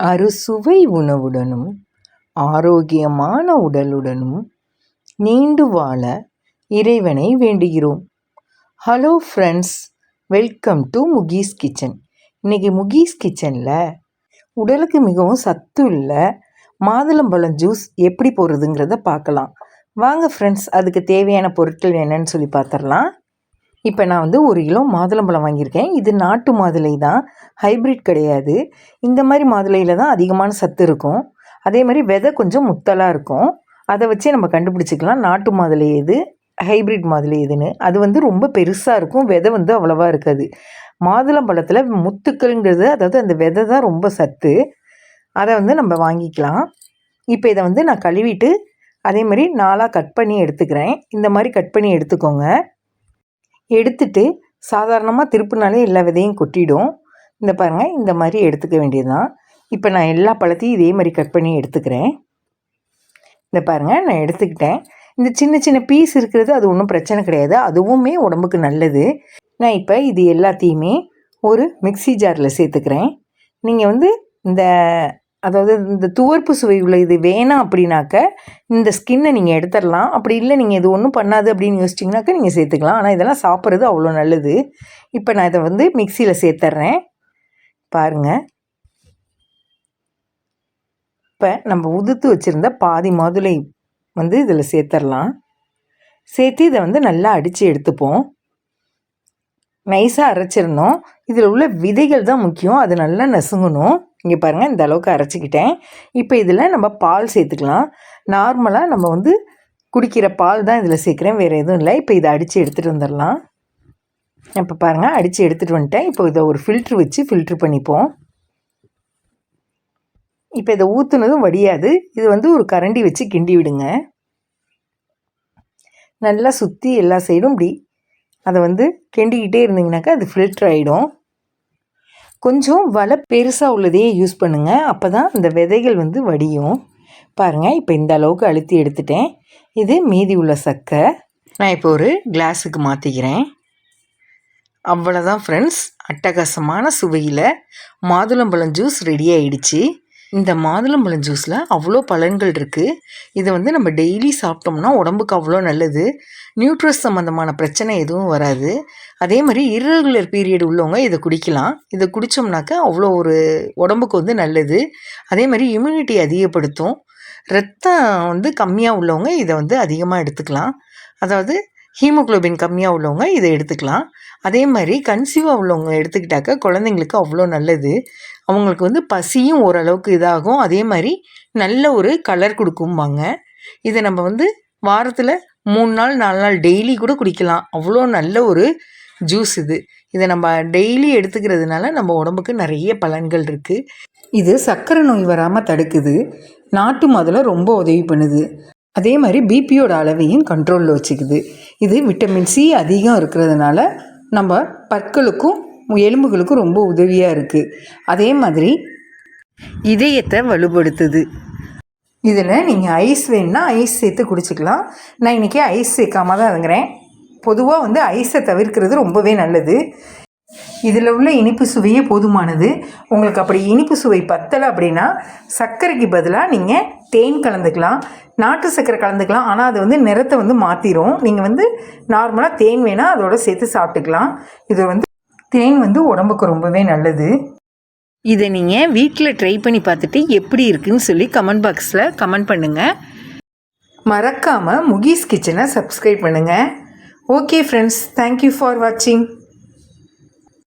அறுசுவை உணவுடனும் ஆரோக்கியமான உடலுடனும் நீண்டு வாழ இறைவனை வேண்டுகிறோம். Hello friends welcome to Mukeesh kitchen இன்றைக்கி முகீஸ் கிச்சனில் உடலுக்கு மிகவும் சத்து இல்லை மாதுளம்பழம் ஜூஸ் எப்படி போடுறதுங்கிறத பார்க்கலாம். வாங்க ஃப்ரெண்ட்ஸ் அதுக்கு தேவையான பொருட்கள் என்னன்னு சொல்லி பார்த்துடலாம். இப்போ நான் வந்து ஒரு கிலோ மாதுளம்பழம் வாங்கியிருக்கேன். இது நாட்டு மாதுளை தான். ஹைப்ரிட் கிடையாது. இந்த மாதிரி மாதுளையில் தான் அதிகமான சத்து இருக்கும். அதே மாதிரி விதை கொஞ்சம் முத்தலாக இருக்கும். அதை வச்சே நம்ம கண்டுபிடிச்சிக்கலாம். நாட்டு மாதுளை எது? ஹைப்ரிட் மாதுளை எதுன்னு. அது வந்து ரொம்ப பெருசாக இருக்கும். விதை வந்து அவ்வளோவா இருக்காது. மாதுளம்பழத்தில் முத்துக்கள்ங்கிறது அதாவது அந்த விதை தான் ரொம்ப சத்து. அதை வந்து நம்ம வாங்கிக்கலாம். இப்போ இதை வந்து நான் கழுவிட்டு அதே மாதிரி நாளாக கட் பண்ணி எடுத்துக்கிறேன். இந்த மாதிரி கட் பண்ணி எடுத்துக்கோங்க. எடுத்துட்டு சாதாரணமாக திருப்பினாலே எல்லா விதையும் கொட்டிடும். இந்த பாருங்கள் இந்த மாதிரி எடுத்துக்க வேண்டியது தான் இப்போ நான் எல்லா பழத்தையும் இதே மாதிரி கட் பண்ணி எடுத்துக்கிறேன். இந்த பாருங்கள் நான் எடுத்துக்கிட்டேன். இந்த சின்ன சின்ன பீஸ் இருக்கிறது அது ஒன்றும் பிரச்சனை கிடையாது. அதுவுமே உடம்புக்கு நல்லது. நான் இப்போ இது எல்லாத்தையுமே ஒரு மிக்சி ஜாரில் சேர்த்துக்கிறேன். நீங்கள் வந்து இந்த அதாவது இந்த துவர்ப்பு சுவை உள்ள இது வேணாம் அப்படின்னாக்க இந்த ஸ்கின்னை நீங்கள் எடுத்துடலாம். அப்படி இல்லை நீங்கள் இது ஒன்றும் பண்ணாது அப்படின்னு யோசிச்சிங்கனாக்கா நீங்கள் சேர்த்துக்கலாம். ஆனால் இதெல்லாம் சாப்பிட்றது அவ்வளோ நல்லது. இப்போ நான் இதை வந்து மிக்சியில் சேர்த்துட்றேன் பாருங்கள் இப்போ நம்ம உதுத்து வச்சுருந்த பாதி மாதுளை வந்து இதில் சேர்த்துடலாம். சேர்த்து இதை வந்து நல்லா அடித்து எடுத்துப்போம். நைஸாக அரைச்சிருந்தோம் இதில் உள்ள விதைகள் தான் முக்கியம். அது நல்லா நசுங்கணும். இங்கே பாருங்கள் இந்த அளவுக்கு அரைச்சிக்கிட்டேன். இப்போ இதில் நம்ம பால் சேர்த்துக்கலாம். நார்மலாக நம்ம வந்து குடிக்கிற பால் தான் இதில் சேர்க்குறேன் வேறு எதுவும் இல்லை. இப்போ இதை அடித்து எடுத்துகிட்டு வந்துடலாம். இப்போ பாருங்கள் அடித்து எடுத்துகிட்டு வந்துட்டேன். இப்போ இதை ஒரு ஃபில்ட்ரு வச்சு ஃபில்ட்ரு பண்ணிப்போம். இப்போ இதை ஊற்றுனதும் வடியாது. இது வந்து ஒரு கரண்டி வச்சு கிண்டி விடுங்க. நல்லா சுற்றி எல்லா சைடும் இப்படி. அதை வந்து கிண்டிக்கிட்டே இருந்தீங்கனாக்கா அது ஃபில்ட்ரு ஆகிடும் கொஞ்சம் வலை பெருசாக உள்ளதையே யூஸ் பண்ணுங்கள் அப்போ தான் அந்த விதைகள் வந்து வடியும். பாருங்கள் இப்போ இந்த அளவுக்கு அழுத்தி எடுத்துட்டேன். இது மீதி உள்ள சக்கை நான் இப்போ ஒரு கிளாஸுக்கு மாற்றிக்கிறேன் அவ்வளோதான் ஃப்ரெண்ட்ஸ் அட்டகாசமான சுவையில் மாதுளம்பழம் ஜூஸ் ரெடி ஆயிடுச்சு. இந்த மாதுளம்பழம் ஜூஸில் அவ்வளோ பலன்கள் இருக்குது இதை வந்து நம்ம டெய்லி சாப்பிட்டோம்னா உடம்புக்கு அவ்வளோ நல்லது. நியூட்ரஸ் சம்மந்தமான பிரச்சனை எதுவும் வராது. அதே மாதிரி இரகுலர் பீரியட் உள்ளவங்க இதை குடிக்கலாம். இதை குடித்தோம்னாக்கா அவ்வளோ ஒரு உடம்புக்கு வந்து நல்லது. அதே மாதிரி இம்யூனிட்டி அதிகப்படுத்தும். ரத்தம் வந்து கம்மியாக உள்ளவங்க இதை வந்து அதிகமாக எடுத்துக்கலாம். அதாவது ஹீமோக்ளோபின் கம்மியாக உள்ளவங்க இதை எடுத்துக்கலாம். அதே மாதிரி கன்சீவாக உள்ளவங்க எடுத்துக்கிட்டாக்கா குழந்தைங்களுக்கு அவ்வளோ நல்லது. அவங்களுக்கு வந்து பசியும் ஓரளவுக்கு இதாகும். அதே மாதிரி நல்ல ஒரு கலர் கொடுக்கும்பாங்க. இதை நம்ம வந்து வாரத்தில் மூணு நாள் நாலு நாள் டெய்லி கூட குடிக்கலாம். அவ்வளோ நல்ல ஒரு ஜூஸ் இது. இதை நம்ம டெய்லி எடுத்துக்கிறதுனால நம்ம உடம்புக்கு நிறைய பலன்கள் இருக்குது இது சர்க்கரை நோய் வராமல் தடுக்குது. நாட்டு மாதுளை ரொம்ப உதவி பண்ணுது. அதே மாதிரி பிபியோட அளவையும் கண்ட்ரோலில் வச்சுக்குது. இது விட்டமின் சி அதிகம் இருக்கிறதுனால நம்ம பற்களுக்கும் எலும்புகளுக்கும் ரொம்ப உதவியாக இருக்குது அதே மாதிரி இதயத்தை வலுப்படுத்துது. இதில் நீங்கள் ஐஸ் வேணுன்னா ஐஸ் சேர்த்து குடிச்சிக்கலாம். நான் இன்றைக்கி ஐஸ் சேர்க்காம தான் இருங்குறேன் பொதுவாக வந்து ஐஸை தவிர்க்கிறது ரொம்பவே நல்லது. இதில் உள்ள இனிப்பு சுவையே போதுமானது. உங்களுக்கு அப்படி இனிப்பு சுவை பத்தலை அப்படின்னா சர்க்கரைக்கு பதிலாக நீங்கள் தேன் கலந்துக்கலாம். நாட்டு சர்க்கரை கலந்துக்கலாம். ஆனால் அது வந்து நிறத்தை வந்து மாற்றிடும் நீங்கள் வந்து நார்மலாக தேன் வேணால் அதோட சேர்த்து சாப்பிட்டுக்கலாம். இது வந்து தேன் வந்து உடம்புக்கு ரொம்பவே நல்லது. இதை நீங்கள் வீட்டில் ட்ரை பண்ணி பார்த்துட்டு எப்படி இருக்குன்னு சொல்லி கமெண்ட் பாக்ஸில் கமெண்ட் பண்ணுங்கள் மறக்காமல் முகீஸ் கிச்சனை சப்ஸ்கிரைப் பண்ணுங்கள் ஓகே ஃப்ரெண்ட்ஸ் தேங்க்யூ ஃபார் வாட்சிங்